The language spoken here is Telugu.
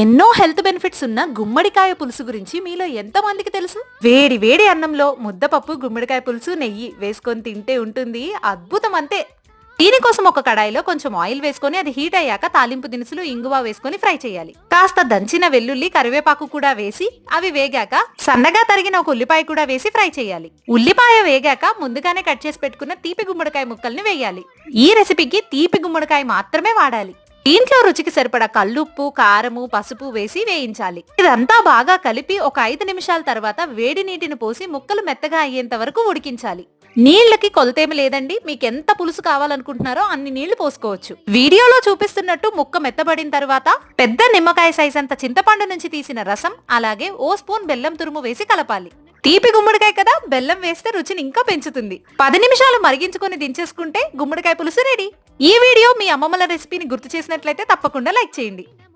ఎన్నో హెల్త్ బెనిఫిట్స్ ఉన్న గుమ్మడికాయ పులుసు గురించి మీలో ఎంతమందికి తెలుసు? వేడి వేడి అన్నంలో ముద్దపప్పు గుమ్మడికాయ పులుసు నెయ్యి వేసుకొని తింటే ఉంటుంది. అద్భుతం అంతే. దీనికోసం ఒక కడాయిలో కొంచెం ఆయిల్ వేసుకొని అది హీట్ అయ్యాక తాలింపు దినుసులు ఇంగువ వేసుకొని ఫ్రై చేయాలి. కాస్త దంచిన వెల్లుల్లి కరివేపాకు కూడా వేసి అవి వేగాక సన్నగా తరిగిన ఒక ఉల్లిపాయ కూడా వేసి ఫ్రై చేయాలి. ఉల్లిపాయ వేగాక ముందుగానే కట్ చేసి పెట్టుకున్న తీపి గుమ్మడికాయ ముక్కల్ని వేయాలి. ఈ రెసిపీకి తీపి గుమ్మడికాయ మాత్రమే వాడాలి. దీంట్లో రుచికి సరిపడా కల్లుప్పు కారము పసుపు వేసి వేయించాలి. ఇదంతా బాగా కలిపి ఒక ఐదు నిమిషాల తర్వాత వేడి నీటిని పోసి ముక్కలు మెత్తగా అయ్యేంత వరకు ఉడికించాలి. నీళ్ళకి కొలతేమి లేదండి. మీకు ఎంత పులుసు కావాలనుకుంటున్నారో అన్ని నీళ్ళు పోసుకోవచ్చు. వీడియోలో చూపిస్తున్నట్టు ముక్క మెత్తబడిన తర్వాత పెద్ద నిమ్మకాయ సైజ్ అంత చింతపండు నుంచి తీసిన రసం అలాగే ఓ స్పూన్ బెల్లం తురుము వేసి కలపాలి. తీపి గుమ్మడికాయ కదా బెల్లం వేస్తే రుచిని ఇంకా పెంచుతుంది. పది నిమిషాలు మరిగించుకొని దించేసుకుంటే గుమ్మడికాయ పులుసు రెడీ. ఈ వీడియో మీ అమ్మమ్మల రెసిపీని గుర్తు చేసినట్లయితే తప్పకుండా లైక్ చేయండి.